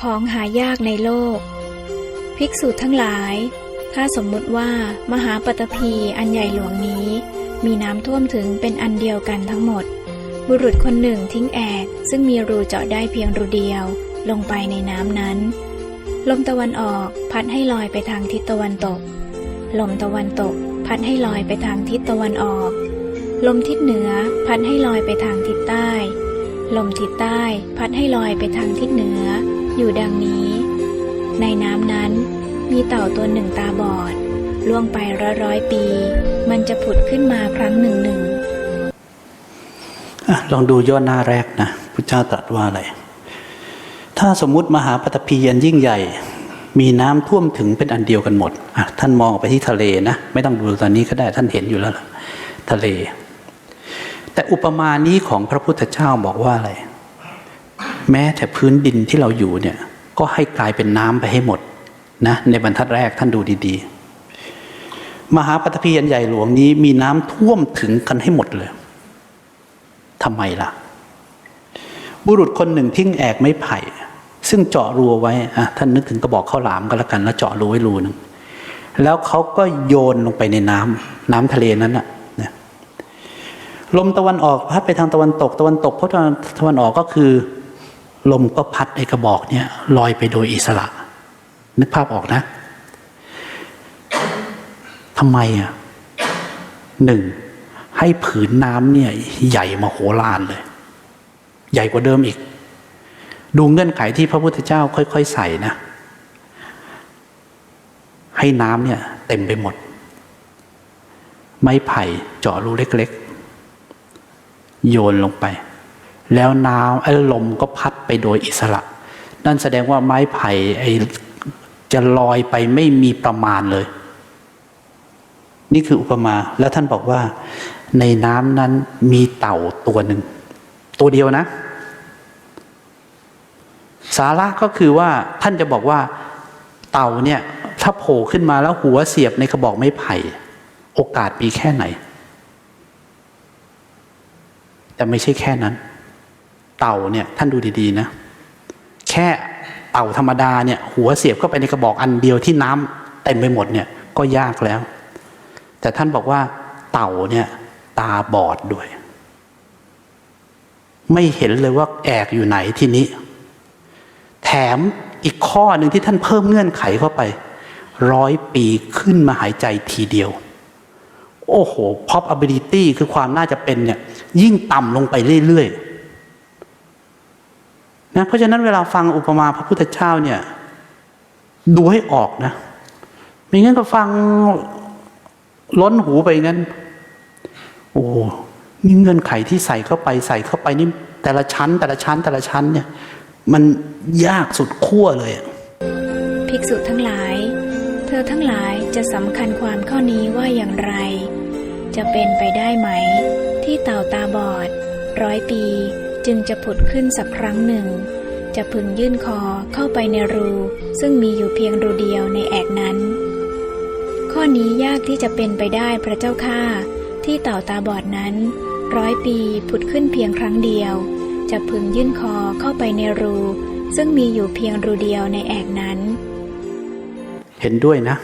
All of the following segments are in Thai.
ของหายากในโลก ภิกษุทั้งหลาย ถ้าสมมุติว่ามหาปตพีอันใหญ่หลวงนี้ มีน้ำท่วมถึงเป็นอันเดียวกันทั้งหมด บุรุษคนหนึ่งทิ้งแอกซึ่งมีรูเจาะได้เพียงรูเดียว ลงไปในน้ำนั้น ลมตะวันออกพัดให้ลอยไปทางทิศตะวันตก ลมตะวันตก พัดให้ลอยไปทางทิศตะวันออก ลมทิศเหนือพัดให้ลอยไปทางทิศใต้ ลมทิศใต้ พัดให้ลอยไปทางทิศเหนือ อยู่ดังนี้ ในน้ำนั้นมีเต่าตัวหนึ่งตาบอด ล่วงไปร้อยร้อยปี มันจะผุดขึ้นมาครั้งหนึ่งหนึ่งอลองดูย่อหน้าแรกนะพุทธเจ้าตรัสว่าอะไร ถ้าสมมุติมหาปฐพีอันยิ่งใหญ่ มีน้ำท่วมถึงเป็นอันเดียวกันหมดอะท่านมองไปที่ทะเลนะ ไม่ต้องดูตอนนี้ก็ได้ท่านเห็นอยู่แล้วทะเล แต่อุปมานี้ของพระพุทธเจ้าบอกว่าอะไร แม้แต่พื้นดินที่เราอยู่เนี่ย ก็ให้กลายเป็นน้ำไปให้หมดนะในบรรทัดแรกท่านดูดีๆ มหาปฐพีอันใหญ่หลวงนี้มีน้ำท่วมถึงกันให้หมดเลยทำไมล่ะ บุรุษคนหนึ่งทิ้งแอกไม้ไผ่ ซึ่งเจาะรูไว้อะท่านนึกถึงกระบอกข้าวหลามก็แล้วกัน แล้วเจาะรูไว้รูหนึ่งแล้วเขาก็โยนลงไปในน้ำน้ำทะเลนั้นน่ะลมตะวันออกพัดไปทางตะวันตก ตะวันตกเพราะตะวันออกก็คือ ลมก็พัดไอ้กระบอกเนี่ยลอยไปโดยอิสระ นึกภาพออกนะทำไมอะหนึ่งให้ผืนน้ำเนี่ยใหญ่มโหฬารเลย ใหญ่กว่าเดิมอีก ดูเงื่อนไขที่พระพุทธเจ้าค่อยๆใส่นะ ให้น้ำเนี่ย เต็มไปหมด ไม้ไผ่เจาะรูเล็กๆ โยนลงไป แล้วน้ำไอ้ลมก็พัดไปโดยอิสระ นั่นแสดงว่าไม้ไผ่ไอ้จะลอยไปไม่มีประมาณเลย นี่คืออุปมา แล้วท่านบอกว่า ในน้ำนั้นมีเต่าตัวหนึ่ง ตัวเดียวนะ สาระก็คือว่าท่านจะบอกว่า เต่าเนี่ย ถ้าโผล่ขึ้นมาแล้วหัวเสียบในกระบอกไม้ไผ่ โอกาสมีแค่ไหน แต่ไม่ใช่แค่นั้น เต่าเนี่ยท่านดูดีๆนะ แค่เต่าธรรมดาเนี่ย หัวเสียบเข้าไปในกระบอกอันเดียวที่น้ำเต็มไปหมดเนี่ยก็ยากแล้ว แต่ท่านบอกว่า เต่าเนี่ยตาบอดด้วย ไม่เห็นเลยว่าแอกอยู่ไหนที่นี้ แถมอีกข้อหนึ่งที่ท่านเพิ่มเงื่อนไขเข้าไป ร้อยปีขึ้นมาหายใจทีเดียว โอ้โห probability คือความน่าจะเป็นเนี่ย ยิ่งต่ำลงไปเรื่อยๆ นะเพราะฉะนั้นเวลาฟังอุปมาพระพุทธเจ้าเนี่ย ดูให้ออกนะไม่งั้นก็ฟังล้นหูไปงั้น โอ้นี่เงื่อนไขที่ใส่เข้าไปใส่เข้าไปนี่แต่ละชั้น แต่ละชั้นแต่ละชั้นเนี่ย มันยากสุดขั้วเลย ภิกษุทั้งหลาย เธอทั้งหลายจะสำคัญความข้อนี้ว่าอย่างไร จะเป็นไปได้ไหม ที่เต่าตาบอด ร้อยปี จึงจะผุดขึ้นสักครั้งหนึ่ง จะพึงยื่นคอเข้าไปในรู ซึ่งมีอยู่เพียงรูเดียวในแอกนั้น ข้อนี้ยากที่จะเป็นไปได้พระเจ้าข้าที่เต่าตาบอดนั้น ร้อยปีผุดขึ้นเพียงครั้งเดียว จะพึงยื่นคอเข้าไปในรู ซึ่งมีอยู่เพียงรูเดียวในแอกนั้น เห็นด้วยนะ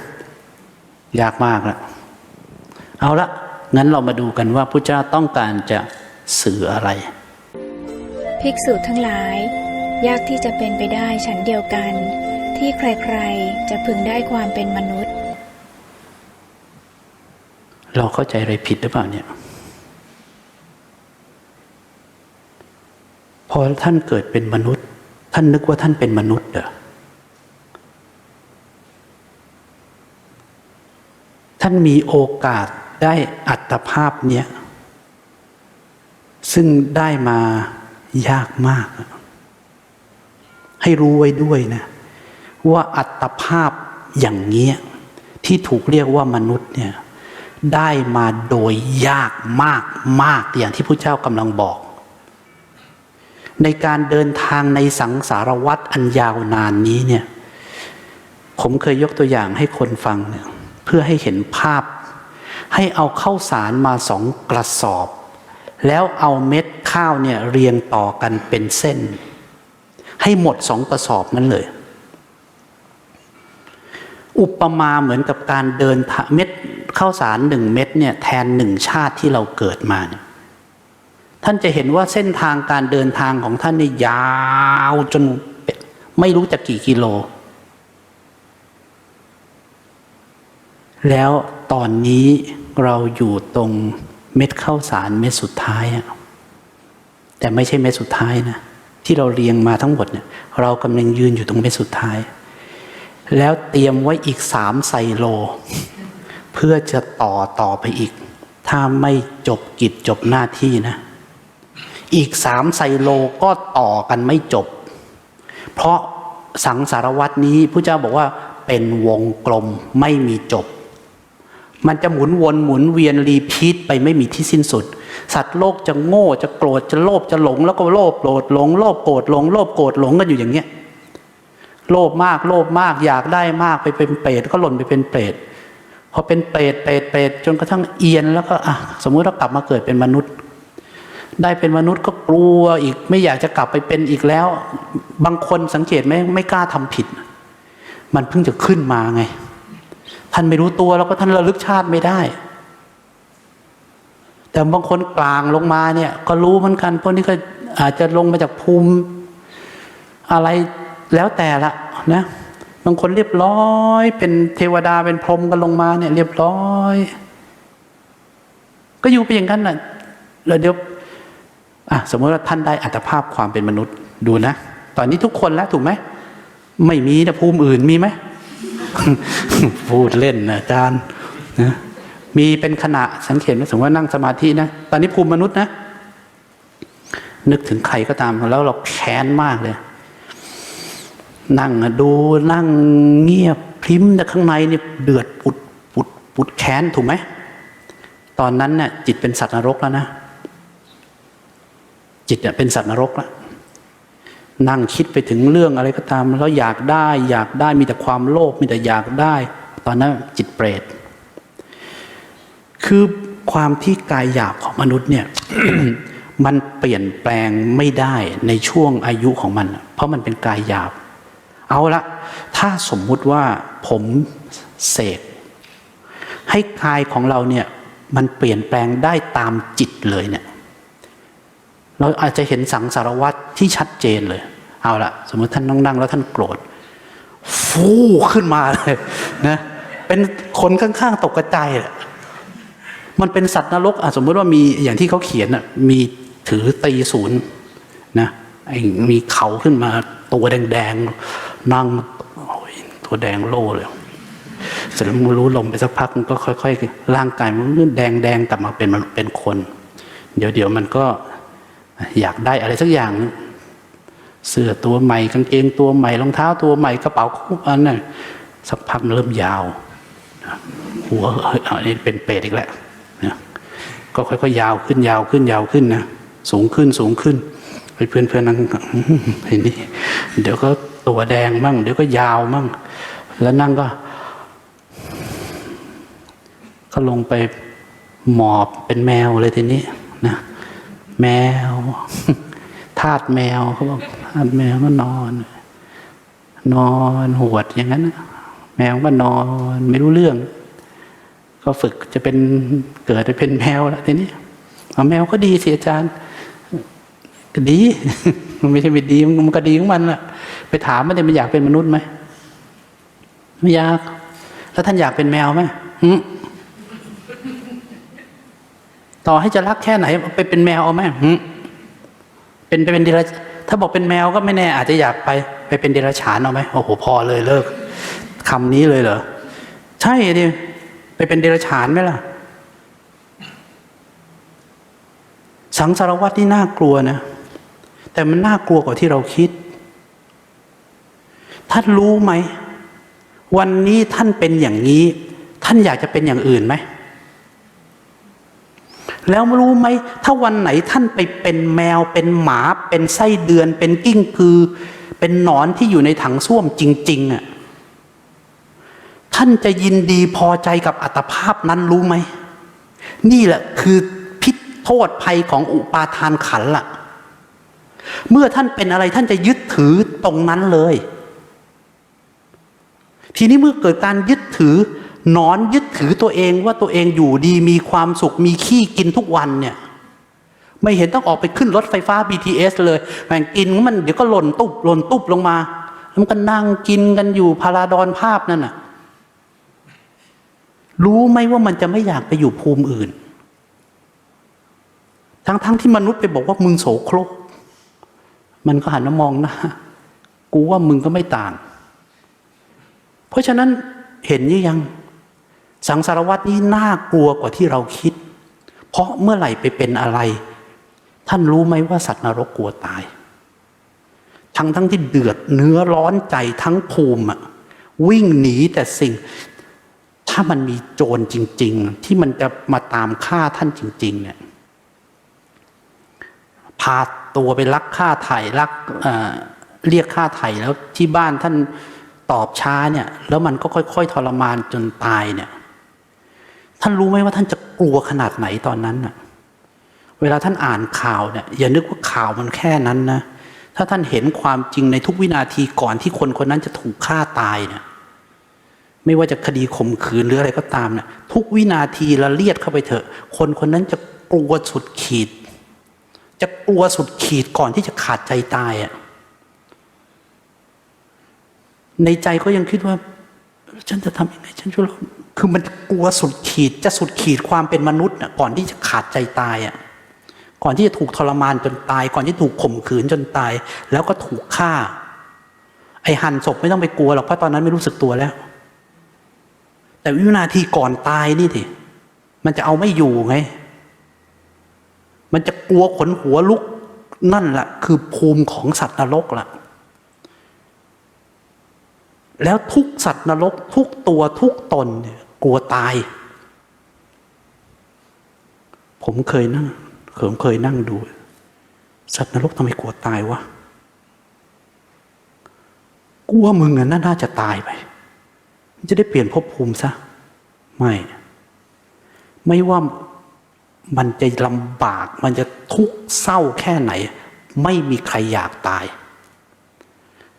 ยากมากละเอาละงั้นเรามาดูกันว่าพระเจ้าต้องการจะสื่ออะไร ภิกษุทั้งหลาย ยากที่จะเป็นไปได้ฉันเดียวกัน ที่ใครๆจะพึงได้ความเป็นมนุษย์ เราเข้าใจอะไรผิดหรือเปล่าเนี่ย พอท่านเกิดเป็นมนุษย์ ท่านนึกว่าท่านเป็นมนุษย์เหรอท่านมีโอกาสได้อัตภาพเนี้ยซึ่งได้มา ยากมาก ให้รู้ไว้ด้วยนะ ว่าอัตภาพอย่างเงี้ยที่ถูกเรียกว่ามนุษย์เนี่ยได้มาโดยยากมากมากอย่างที่พระเจ้ากำลังบอก ในการเดินทางในสังสารวัฏอันยาวนานนี้เนี่ยผมเคยยกตัวอย่างให้คนฟังเนี่ยเพื่อให้เห็นภาพ ให้เอาเข้าสารมาสองกระสอบ แล้วเอาเม็ดข้าวเนี่ยเรียงต่อกันเป็นเส้น ให้หมดสองกระสอบนั้นเลย อุปมาเหมือนกับการเดินเม็ดข้าวสารหนึ่งเม็ดเนี่ยแทนหนึ่งชาติที่เราเกิดมาเนี่ยท่านจะเห็นว่าเส้นทางการเดินทางของท่านนี่ยาวจนไม่รู้จะกี่กิโล แล้วตอนนี้เราอยู่ตรง เม็ดข้าวสารเม็ดสุดท้ายอะแต่ไม่ใช่เม็ดสุดท้ายนะที่เราเรียงมาทั้งหมดเนี่ย เรากำลังยืนอยู่ตรงเม็ดสุดท้าย แล้วเตรียมไว้อีกสามไซโล เพื่อจะต่อต่อไปอีก ถ้าไม่จบกิจจบหน้าที่นะ อีกสามไซโลก็ต่อกันไม่จบ เพราะสังสารวัตนี้พระเจ้าบอกว่าเป็นวงกลมไม่มีจบ มันจะหมุนวนหมุนเวียนรีพีทไปไม่มีที่สิ้นสุด สัตว์โลกจะโง่จะโกรธจะโลภจะหลง แล้วก็โลภโกรธหลงโลภโกรธหลงโลภโกรธหลงกันอยู่อย่างเงี้ยโลภมากโลภมากอยากได้มากไปเป็นเปรตก็หล่นไปเป็นเปรตพอเป็นเปรตเปรตเปรตจนกระทั่งเอียนแล้วก็อะสมมุติเรากลับมาเกิดเป็นมนุษย์ ได้เป็นมนุษย์ก็กลัวอีกไม่อยากจะกลับไปเป็นอีกแล้ว บางคนสังเกตไหมไม่กล้าทำผิด มันเพิ่งจะขึ้นมาไงานไม่รู้ตัวแล้วก็ท่านระลึกชาติไม่ได้ แต่บางคนกลางลงมาเนี่ย ก็รู้เหมือนกันพวกนี้ก็อาจจะลงมาจากภูมิ อะไรแล้วแต่ละนะบางคนเรียบร้อย เป็นเทวดาเป็นพรหมกันลงมาเนี่ย เรียบร้อย ก็อยู่ไปอย่างนั้นน่ะแล้วเดี๋ยวอะสมมติว่าท่านได้อัตภาพความเป็นมนุษย์ดูนะ ตอนนี้ทุกคนแล้วถูกไหม ไม่มีนะภูมิอื่นมีไหม พูดเล่นนะอาจารย์นะมีเป็นขณะสังเกตไหมสมมติว่านั่งสมาธินะ ตอนนี้ภูมิมนุษย์นะ นึกถึงใครก็ตามแล้วเราแค้นมากเลย นั่งดูนั่งเงียบพริ้มแต่ข้างในเนี่ยเดือดปุดปุดปุดแค้นถูกไหมตอนนั้นเนี่ยจิตเป็นสัตว์นรกแล้วนะจิตเนี่ยเป็นสัตว์นรกแล้ว นั่งคิดไปถึงเรื่องอะไรก็ตาม แล้วอยากได้อยากได้มีแต่ความโลภมีแต่อยากได้ ตอนนั้นจิตเปรต คือความที่กายหยาบของมนุษย์เนี่ยมันเปลี่ยนแปลงไม่ได้ในช่วงอายุของมัน เพราะมันเป็นกายหยาบ เอาละถ้าสมมุติว่าผมเสกให้กายของเราเนี่ยมันเปลี่ยนแปลงได้ตามจิตเลยเนี่ย เราอาจจะเห็นสังสารวัตรที่ชัดเจนเลย เอาละสมมติท่านนั่งนั่งแล้วท่านโกรธ ฟูขึ้นมาเลยนะเป็นคนข้างๆตกกระจายเลยมันเป็นสัตว์นรกอะสมมติว่ามีอย่างที่เขาเขียนมีถือตีศูนย์นะมีเขาขึ้นมาตัวแดงๆนั่งโอ้ยตัวแดงโล่เลยเสร็จแล้วมันรู้ลมไปสักพักมันก็ค่อย ๆ ร่างกายมันแดงแดงๆกลับมาเป็นมันเป็นคน เดี๋ยวเดี๋ยวมันก็ อยากได้อะไรสักอย่าง เสื้อตัวใหม่กางเกงตัวใหม่รองเท้าตัวใหม่กระเป๋าคู่อันนั้นสักพักเริ่มยาว หัวอันนี้เป็นเปรตอีกแล้วก็ค่อยๆยาวขึ้นยาวขึ้นยาวขึ้นนะสูงขึ้นสูงขึ้นไปเพื่อนเพื่อนๆนั่งเห็นนี่เดี๋ยวก็ตัวแดงมั่ง เดี๋ยวก็ยาวมั่ง แล้วนั่งก็ ก็ลงไปหมอบเป็นแมวเลยทีนี้นะ แมวทาสแมวเขาบอกทาสแมวก็นอน นอนหวดอย่างนั้นนะแมวก็นอนไม่รู้เรื่อง ก็ฝึกจะเป็นเกิดไปเป็นแมวแล้วทีนี้เอาแมวก็ดีสิอาจารย์ก็ดี มันไม่ใช่ไม่ดีมันก็ดีของมันแหละไปถามมันเลยมันอยากเป็นมนุษย์ไหมไม่อยาก แล้วท่านอยากเป็นแมวไหม ต่อให้จะรักแค่ไหน ไปเป็นแมวเอาไหมเป็นไปเป็นเดรัจถ้าบอกเป็นแมวก็ไม่แน่ อาจจะอยากไป ไปเป็นเดรัจฉานเอาไหมโอ้โหพอเลยเลิกคำนี้เลยเหรอใช่ดิไปเป็นเดรัจฉานไหมล่ะ สังสารวัตที่น่ากลัวนะแต่มันน่ากลัวกว่าที่เราคิด ท่านรู้ไหม วันนี้ท่านเป็นอย่างนี้ ท่านอยากจะเป็นอย่างอื่นไหม แล้วรู้ไหมถ้าวันไหนท่านไปเป็นแมวเป็นหมาเป็นไส้เดือน เป็นกิ้งกือ เป็นหนอนที่อยู่ในถังส้วมจริง ๆอะท่านจะยินดีพอใจกับอัตภาพนั้นรู้ไหม นี่แหละคือพิษโทษภัยของอุปาทานขันธ์ล่ะ เมื่อท่านเป็นอะไรท่านจะยึดถือตรงนั้นเลย ทีนี้เมื่อเกิดการยึดถือ นอนยึดถือตัวเองว่าตัวเองอยู่ดีมีความสุขมีขี้กินทุกวันเนี่ย ไม่เห็นต้องออกไปขึ้นรถไฟฟ้า BTS เลยแม่งกินมันเดี๋ยวก็หล่นตุบหล่นตุบลงมา แล้วมันก็นั่งกินกันอยู่พาราดอนภาพนั่นน่ะ รู้ไหมว่ามันจะไม่อยากไปอยู่ภูมิอื่น ทั้งๆทที่มนุษย์ไปบอกว่ามึงโสโครก มันก็หันมามองหนะกูว่ามึงก็ไม่ต่าง เพราะฉะนั้นเห็นยี่ยัง สังสารวัตนี้น่ากลัวกว่าที่เราคิด เพราะเมื่อไหร่ไปเป็นอะไร ท่านรู้ไหมว่าสัตว์นรกกลัวตาย ทั้งทั้งที่เดือดเนื้อร้อนใจทั้งภูมิอะวิ่งหนีแต่สิ่ง ถ้ามันมีโจรจริง ๆ ที่มันจะมาตามฆ่าท่านจริง ๆ เนี่ยพาตัวไปลักค่าไถ่ลักเเรียกค่าไถ่แล้วที่บ้านท่านตอบช้าเนี่ย แล้วมันก็ค่อย ๆ ทรมานจนตายเนี่ย ท่านรู้ไหมว่าท่านจะกลัวขนาดไหนตอนนั้นน่ะ เวลาท่านอ่านข่าวเนี่ยอย่านึกว่าข่าวมันแค่นั้นนะ ถ้าท่านเห็นความจริงในทุกวินาทีก่อนที่คนคนนั้นจะถูกฆ่าตายเนี่ย ไม่ว่าจะคดีข่มขืนหรืออะไรก็ตามเนี่ยทุกวินาทีละเลียดเข้าไปเถอะ คนคนนั้นจะกลัวสุดขีด จะกลัวสุดขีดก่อนที่จะขาดใจตายอะ่ะ ในใจก็ยังคิดว่า ฉันจะทำยังไง ฉันจะรอด คือมันกลัวสุดขีดจะสุดขีดความเป็นมนุษย์ก่อนที่จะขาดใจตายอะก่อนที่จะถูกทรมานจนตาย ก่อนที่ถูกข่มขืนจนตาย แล้วก็ถูกฆ่า ไอ้หันศพไม่ต้องไปกลัวหรอกเพราะตอนนั้นไม่รู้สึกตัวแล้ว แต่วินาทีก่อนตายนี่สิมันจะเอาไม่อยู่ไง มันจะกลัวขนหัวลุกนั่นแหละคือภูมิของสัตว์นรกล่ะ แล้วทุกสัตว์นรกทุกตัวทุกตนเนี่ย กลัวตาย ผมเคยนั่งผมเคยนั่งดู สัตว์นรกทำไมกลัวตายวะกลัวมึงอะน่าจะตายไป จะได้เปลี่ยนภพภูมิซะ ไม่ ไม่ว่ามันจะลำบาก มันจะทุกข์เศร้าแค่ไหน ไม่มีใครอยากตาย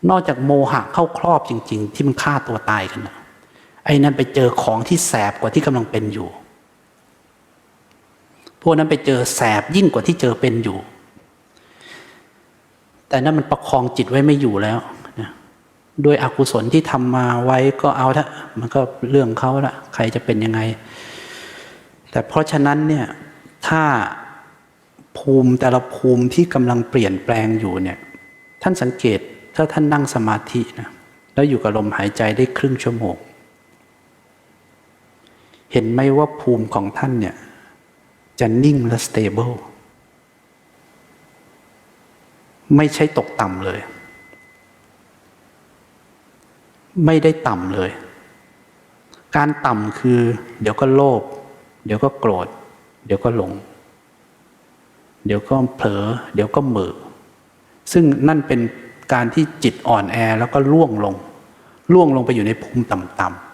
นอกจากโมหะเข้าครอบจริง ๆ ที่มันฆ่าตัวตายกันนะ ไอ้นั่นไปเจอของที่แสบกว่าที่กำลังเป็นอยู่ พวกนั้นไปเจอแสบยิ่งกว่าที่เจอเป็นอยู่ แต่นั่นมันประคองจิตไว้ไม่อยู่แล้วนะด้วยอกุศลที่ทำมาไว้ก็เอาเถอะมันก็เรื่องเขาละใครจะเป็นยังไง แต่เพราะฉะนั้นเนี่ยถ้าภูมิแต่ละภูมิที่กำลังเปลี่ยนแปลงอยู่เนี่ย ท่านสังเกตถ้าท่านนั่งสมาธินะแล้วอยู่กับลมหายใจได้ครึ่งชั่วโมง เห็นไหมว่าภูมิของท่านเนี่ย จะนิ่งและสเตเบิลไม่ใช่ตกต่ำเลย ไม่ได้ต่ำเลย การต่ำคือ เดี๋ยวก็โลภเดี๋ยวก็โกรธ เดี๋ยวก็หลง เดี๋ยวก็เผลอ เดี๋ยวก็เหม่อซึ่งนั่นเป็นการที่จิตอ่อนแอแล้วก็ล่วงลง ล่วงลงไปอยู่ในภูมิต่ำๆ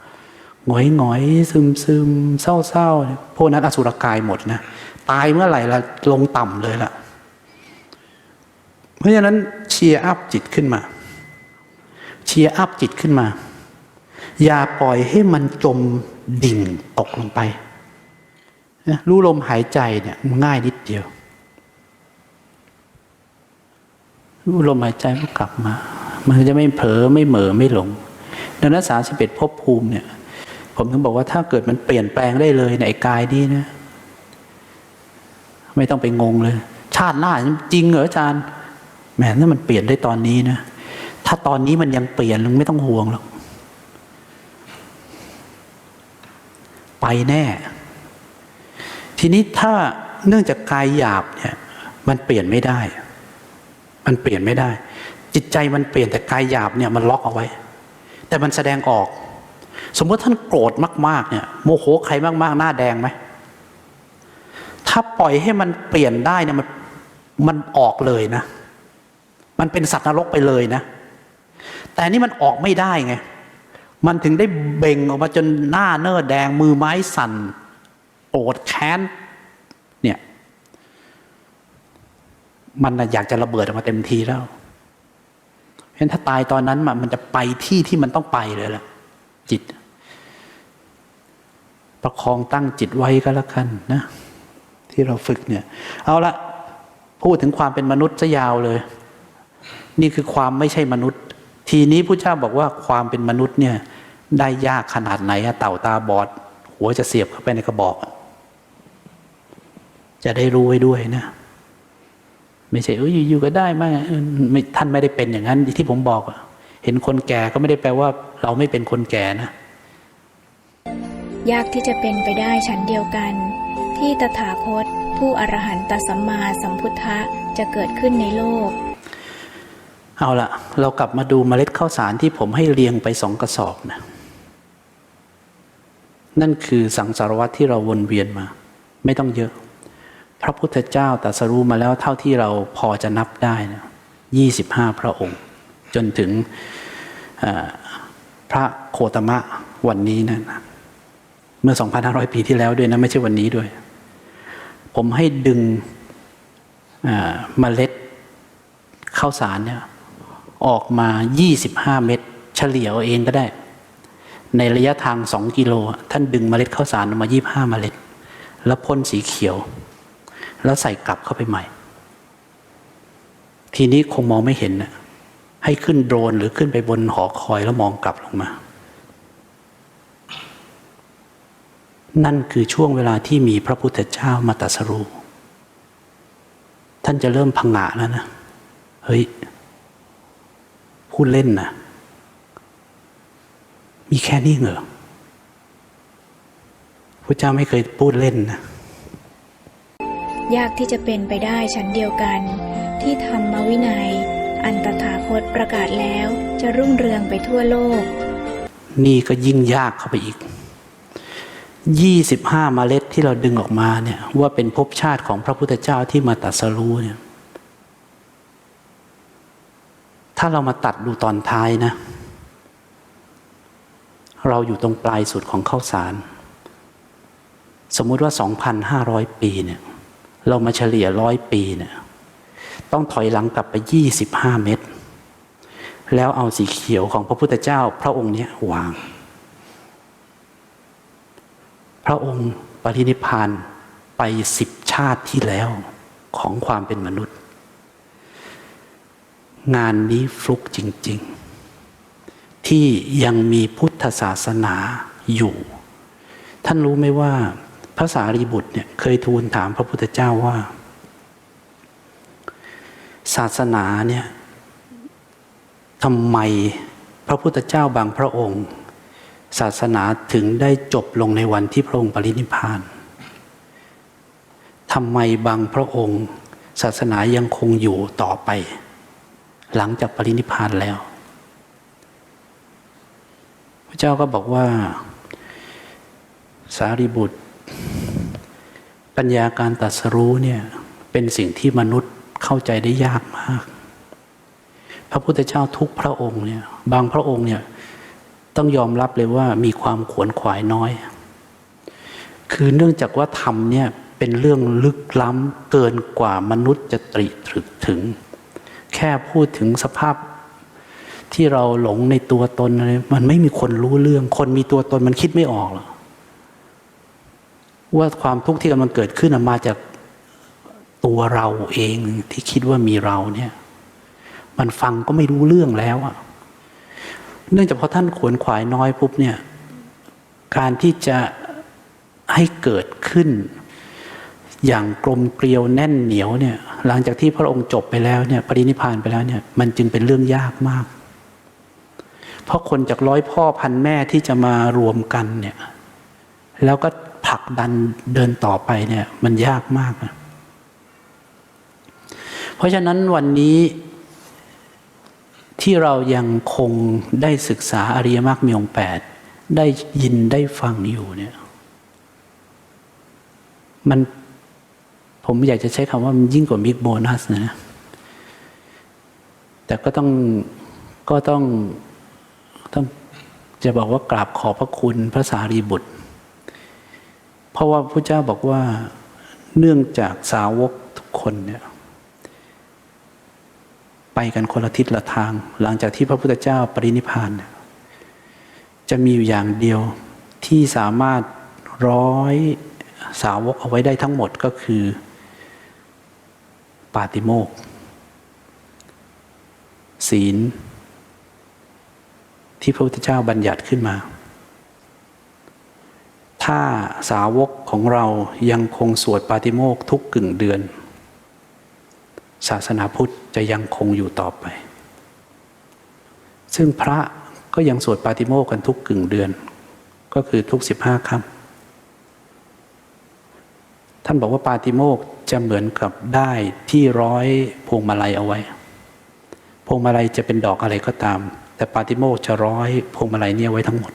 หงอยหงอยซึมซึมเศร้าเศร้าพวกนั้นอสุรกายหมดนะตายเมื่อไหร่ละลงต่ำเลยล่ะ เพราะฉะนั้นเชียร์อัพจิตขึ้นมา เชียร์อัพจิตขึ้นมา อย่าปล่อยให้มันจมดิ่งตกลงไปนะรู้ลมหายใจเนี่ยง่ายนิดเดียว รู้ลมหายใจก็กลับมา มันจะไม่เผลอไม่เหม่อไม่หลงดังนั้นสาสิบเอ็ดภพภูมิเนี่ย ผมถึงบอกว่าถ้าเกิดมันเปลี่ยนแปลงได้เลยในกายนี้นะ ไม่ต้องไปงงเลย ชาติหน้าจริงเหรออาจารย์แหมถ้ามันเปลี่ยนได้ตอนนี้นะถ้าตอนนี้มันยังเปลี่ยนลุงไม่ต้องห่วงหรอกไปแน่ ทีนี้ถ้าเนื่องจากกายหยาบเนี่ย มันเปลี่ยนไม่ได้ มันเปลี่ยนไม่ได้ จิตใจมันเปลี่ยนแต่กายหยาบเนี่ย มันล็อกเอาไว้ แต่มันแสดงออก สมมติท่านโกรธมาก ๆ เนี่ยโมโหใครมาก ๆ หน้าแดงไหม ถ้าปล่อยให้มันเปลี่ยนได้เนี่ยมันมันออกเลยนะ มันเป็นสัตว์นรกไปเลยนะ แต่นี่มันออกไม่ได้ไง มันถึงได้เบ่งออกมาจนหน้าเนื้อแดงมือไม้สั่นโกรธแค้นเนี่ยมันอยากจะระเบิดออกมาเต็มทีแล้ว เพราะฉะนั้นถ้าตายตอนนั้นมันมันจะไปที่ที่มันต้องไปเลยล่ะ จิต ประคองตั้งจิตไว้ก็แล้วกันนะ ที่เราฝึกเนี่ย เอาละพูดถึงความเป็นมนุษย์ซะยาวเลย นี่คือความไม่ใช่มนุษย์ ทีนี้พระเจ้าบอกว่าความเป็นมนุษย์เนี่ย ได้ยากขนาดไหนอะเต่าตาบอด หัวจะเสียบเข้าไปในกระบอก จะได้รู้ไว้ด้วยนะไม่ใช่เอออยู่ๆก็ได้มาไม่ท่านไม่ได้เป็นอย่างนั้นที่ผมบอกอะ เห็นคนแก่ก็ไม่ได้แปลว่าเราไม่เป็นคนแก่นะ ยากที่จะเป็นไปได้ฉันเดียวกัน ที่ตถาคต ผู้อรหันตสัมมาสัมพุทธะจะเกิดขึ้นในโลก เอาละเรากลับมาดูเมล็ดข้าวสารที่ผมให้เรียงไปสองกระสอบนะนั่นคือสังสารวัตที่เราวนเวียนมา ไม่ต้องเยอะ พระพุทธเจ้าตรัสรู้มาแล้วเท่าที่เราพอจะนับได้นะยี่สิบห้าพระองค์ จนถึงเอ่อ พระโคตมะวันนี้นะนเมื่อ 2,500 ปีที่แล้วด้วยนะไม่ใช่วันนี้ด้วย ผมให้ดึงเอ่อเมล็ดข้าวสารเนี่ยออกมา 25 เม็ดเฉลี่ยเอาเองก็ได้ ในระยะทาง 2 กิโล ท่านดึงเมล็ดข้าวสารออกมา 25 เมล็ด แล้วพ่นสีเขียว แล้วใส่กลับเข้าไปใหม่ ทีนี้คงมองไม่เห็นนะ ให้ขึ้นโดรนหรือขึ้นไปบนหอคอยแล้วมองกลับลงมา นั่นคือช่วงเวลาที่มีพระพุทธเจ้ามาตรัสรู้ท่านจะเริ่มพังงะแล้วนะ เฮ้ย พูดเล่นนะมีแค่นี้เหรอพระเจ้าไม่เคยพูดเล่นนะ ยากที่จะเป็นไปได้ฉันเดียวกัน ที่ธรรมวินัย อันตถาคตประกาศแล้วจะรุ่งเรืองไปทั่วโลก นี่ก็ยิ่งยากเข้าไปอีกยี่สิบห้าเมล็ดที่เราดึงออกมาเนี่ยว่าเป็นภพชาติของพระพุทธเจ้าที่มาตรัสรู้เนี่ยถ้าเรามาตัดดูตอนท้ายนะ เราอยู่ตรงปลายสุดของข้าวสาร สมมุติว่า 2,500 ปีเนี่ย เรามาเฉลี่ยร้อยปีเนี่ย ต้องถอยหลังกลับไป 25 เมตร แล้วเอาสีเขียวของพระพุทธเจ้า พระองค์เนี้ยวาง พระองค์ปรินิพพานไปสิบชาติที่แล้วของความเป็นมนุษย์ งานนี้ฟลุกจริง ๆ ที่ยังมีพุทธศาสนาอยู่ ท่านรู้ไหมว่าพระสารีบุตรเนี่ยเคยทูลถามพระพุทธเจ้าว่า ศาสนาเนี่ยทำไมพระพุทธเจ้าบางพระองค์ ศาสนาถึงได้จบลงในวันที่พระองค์ปรินิพพานทำไมบางพระองค์ ศาสนายังคงอยู่ต่อไป หลังจากปรินิพพานแล้ว พระเจ้าก็บอกว่า สารีบุตร ปัญญาการตรัสรู้เนี่ยเป็นสิ่งที่มนุษย์ เข้าใจได้ยากมาก พระพุทธเจ้าทุกพระองค์เนี่ย บางพระองค์เนี่ยต้องยอมรับเลยว่ามีความขวนขวายน้อย คือเนื่องจากว่าธรรมเนี่ยเป็นเรื่องลึกล้ำเกินกว่ามนุษย์จะตรีตรึกถึง แค่พูดถึงสภาพที่เราหลงในตัวตนอะไรมันไม่มีคนรู้เรื่อง คนมีตัวตนมันคิดไม่ออกหรอกว่าความทุกข์ที่กำลังเกิดขึ้นมาจาก ตัวเราเองที่คิดว่ามีเราเนี่ย มันฟังก็ไม่รู้เรื่องแล้วอะเนื่องจากพอท่านขวนขวายน้อยปุ๊บเนี่ย การที่จะให้เกิดขึ้น อย่างกลมเกลียวแน่นเหนียวเนี่ย หลังจากที่พระองค์จบไปแล้วเนี่ยปรินิพานไปแล้วเนี่ย มันจึงเป็นเรื่องยากมาก เพราะคนจากร้อยพ่อพันแม่ที่จะมารวมกันเนี่ย แล้วก็ผลักดันเดินต่อไปเนี่ย มันยากมากนะ เพราะฉะนั้นวันนี้ที่เรายังคงได้ศึกษาอริยมรรคมีองค์แปดได้ยินได้ฟังอยู่เนี่ย มันผมอยากจะใช้คำว่ามันยิ่งกว่าบิ๊กโบนัสนะ แต่ก็ต้องก็ต้องต้องจะบอกว่ากราบขอบพระคุณพระสารีบุตร เพราะว่าพระเจ้าบอกว่าเนื่องจากสาวกทุกคนเนี่ย ไปกันคนละทิศละทาง หลังจากที่พระพุทธเจ้าปรินิพานจะมีอยู่อย่างเดียวที่สามารถร้อยสาวกเอาไว้ได้ทั้งหมดก็คือปาติโมกศีล ที่พระพุทธเจ้าบัญญัติขึ้นมา ถ้าสาวกของเรายังคงสวดปาติโมกทุกกึ่งเดือน ศาสนาพุทธจะยังคงอยู่ต่อไป ซึ่งพระก็ยังสวดปาติโมกข์กันทุกกึ่งเดือน ก็คือทุกสิบห้าค่ำท่านบอกว่าปาติโมกข์จะเหมือนกับได้ที่ร้อยพวงมาลัยเอาไว้ พวงมาลัยจะเป็นดอกอะไรก็ตาม แต่ปาติโมกข์จะร้อยพวงมาลัยเนี่ยไว้ทั้งหมด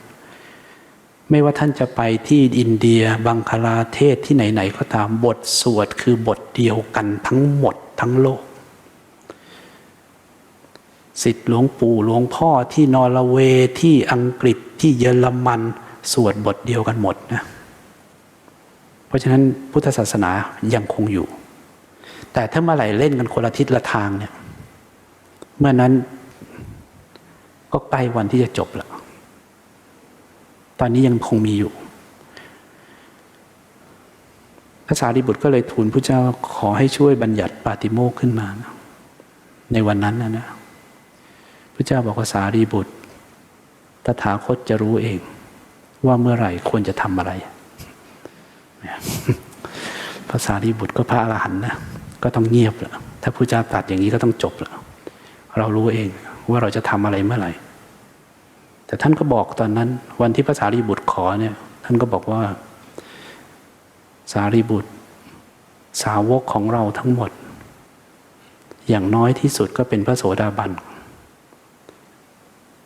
ไม่ว่าท่านจะไปที่อินเดีย บังคลาเทศที่ไหนๆก็ตามบทสวดคือบทเดียวกันทั้งหมด ทั้งโลกสิทธิหลวงปู่หลวงพ่อที่นอร์เวย์ที่อังกฤษที่เยอรมันสวดบทเดียวกันหมดนะเพราะฉะนั้นพุทธศาสนายังคงอยู่ แต่ถ้าเมื่อไหร่เล่นกันคนละทิศละทางเนี่ยเมื่อนั้นก็ใกล้วันที่จะจบแล้ว ตอนนี้ยังคงมีอยู่พ ระสารีบุตรก็เลยทูลพระเจ้าขอให้ช่วยบัญญัติปาติโมกขึ้นมา ในวันนั้นนะนะพระเจ้าบอกว่าสารีบุตรตถาคตจะรู้เอง ว่าเมื่อไหร่ควรจะทำอะไรเนี่ยพระสารีบุตรก็พระอรหันต์นะก็ต้องเงียบแล้วถ้าพระเจ้าตัดอย่างนี้ก็ต้องจบแล้วเรารู้เองว่าเราจะทำอะไรเมื่อไหร่ แต่ท่านก็บอกตอนนั้น วันที่พระสารีบุตรขอเนี่ย ท่านก็บอกว่า สารีบุตร สาวกของเราทั้งหมด อย่างน้อยที่สุดก็เป็นพระโสดาบัน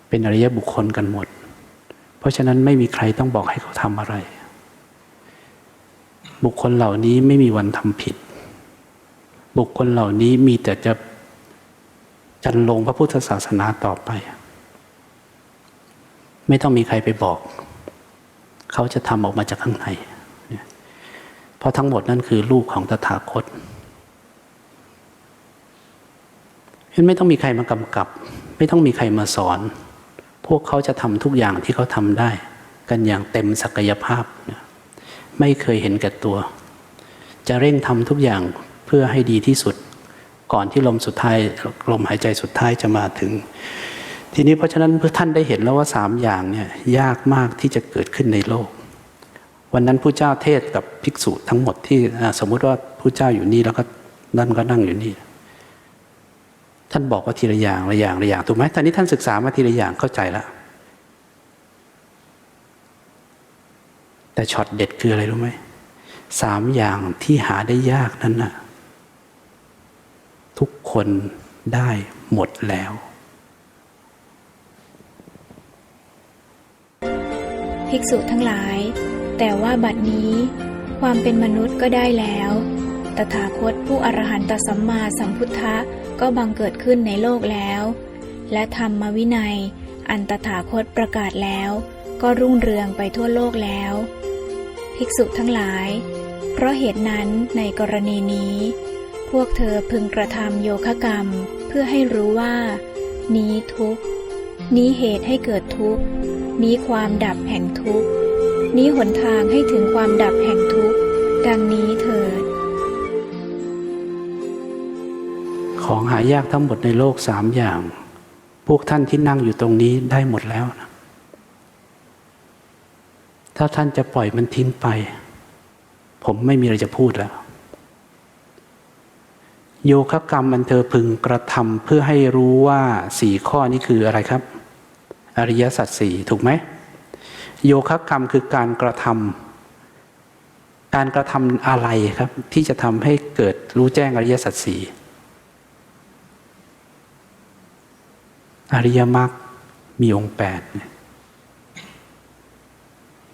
เป็นอริยบุคคลกันหมด เพราะฉะนั้นไม่มีใครต้องบอกให้เขาทำอะไร บุคคลเหล่านี้ไม่มีวันทำผิด บุคคลเหล่านี้มีแต่จะจันลงพระพุทธศาสนาต่อไป ไม่ต้องมีใครไปบอก เขาจะทำออกมาจากข้างใน ราะทั้งหมดนั่นคือลูกของตถาคตฉะนั้นไม่ต้องมีใครมากำกับ ไม่ต้องมีใครมาสอน พวกเขาจะทำทุกอย่างที่เขาทำได้ กันอย่างเต็มศักยภาพ ไม่เคยเห็นแก่ตัว จะเร่งทำทุกอย่างเพื่อให้ดีที่สุด ก่อนที่ลมสุดท้ายลมหายใจสุดท้ายจะมาถึง ทีนี้เพราะฉะนั้นเพื่อท่านได้เห็นแล้วว่าสามอย่างเนี่ยยากมากที่จะเกิดขึ้นในโลก วันนั้นผู้เจ้าเทศกับภิกษุทั้งหมดที่สมมุติว่าผู้เจ้าอยู่นี่แล้วก็นั่นก็นั่งอยู่นี่ ท่านบอกว่าทีละอย่างละอย่างละอย่างถูกไหมตอนนี้ท่านศึกษามาทีละอย่างเข้าใจแล้วแต่ช็อตเด็ดคืออะไรรู้ไหมสามอย่างที่หาได้ยากนั้นน่ะ ทุกคนได้หมดแล้วภิกษุทั้งหลาย แต่ว่าบัดนี้ ความเป็นมนุษย์ก็ได้แล้ว ตถาคตผู้อรหันตสัมมาสัมพุทธะก็บังเกิดขึ้นในโลกแล้ว และธรรมวินัย อันตถาคตประกาศแล้ว ก็รุ่งเรืองไปทั่วโลกแล้ว ภิกษุทั้งหลาย เพราะเหตุนั้นในกรณีนี้ พวกเธอพึงกระทำโยคะกรรม เพื่อให้รู้ว่า นี้ทุกนี้เหตุให้เกิดทุกนี้ความดับแห่งทุกข์ นี้หนทางให้ถึงความดับแห่งทุกข์ ดังนี้เถิด ของหายากทั้งหมดในโลกสามอย่าง พวกท่านที่นั่งอยู่ตรงนี้ได้หมดแล้วนะถ้าท่านจะปล่อยมันทิ้งไป ผมไม่มีอะไรจะพูดแล้ว โยคะกรรมมันเธอพึงกระทำเพื่อให้รู้ว่าสี่ข้อนี้คืออะไรครับ อริยสัจสี่ถูกไหม โยคะกรรมคือการกระทำการกระทำอะไรครับ ที่จะทำให้เกิดรู้แจ้งอริยสัจสี่อริยมรรคมีองค์แปด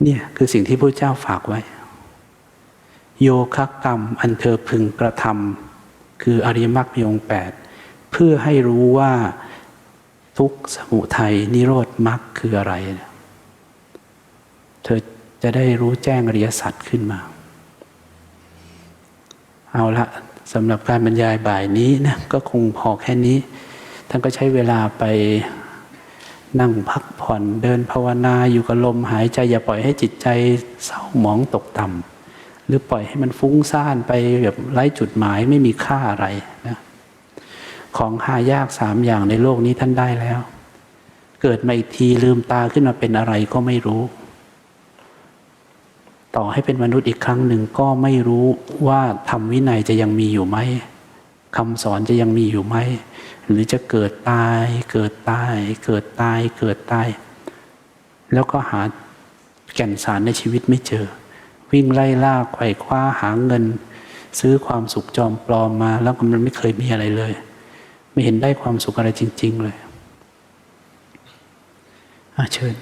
เนี่ยคือสิ่งที่พระเจ้าฝากไว้ โยคะกรรมอันเธอพึงกระทำคืออริยมรรคมีองค์แปดเพื่อให้รู้ว่าทุกข์สมุทัยนิโรธมรรคคืออะไรเนี่ย เธอจะได้รู้แจ้งอริยสัจขึ้นมา เอาละสำหรับการบรรยายบ่ายนี้นะก็คงพอแค่นี้ ท่านก็ใช้เวลาไปนั่งพักผ่อนเดินภาวนาอยู่กับลมหายใจ อย่าปล่อยให้จิตใจเศร้าหมองตกต่ำหรือปล่อยให้มันฟุ้งซ่านไปแบบไร้จุดหมายไม่มีค่าอะไรนะของหายากสามอย่างในโลกนี้ท่านได้แล้ว เกิดมาอีกทีลืมตาขึ้นมาเป็นอะไรก็ไม่รู้ ต่อให้เป็นมนุษย์อีกครั้งหนึ่งก็ไม่รู้ว่าธรรมวินัยจะยังมีอยู่ไหมคำสอนจะยังมีอยู่ไหม หรือจะเกิดตาย เกิดตาย เกิดตาย เกิดตาย แล้วก็หาแก่นสารในชีวิตไม่เจอ วิ่งไล่ล่าไขว่คว้าหาเงิน ซื้อความสุขจอมปลอมมา แล้วก็มันไม่เคยมีอะไรเลย ไม่เห็นได้ความสุขอะไรจริง ๆ เลยอาเชิญ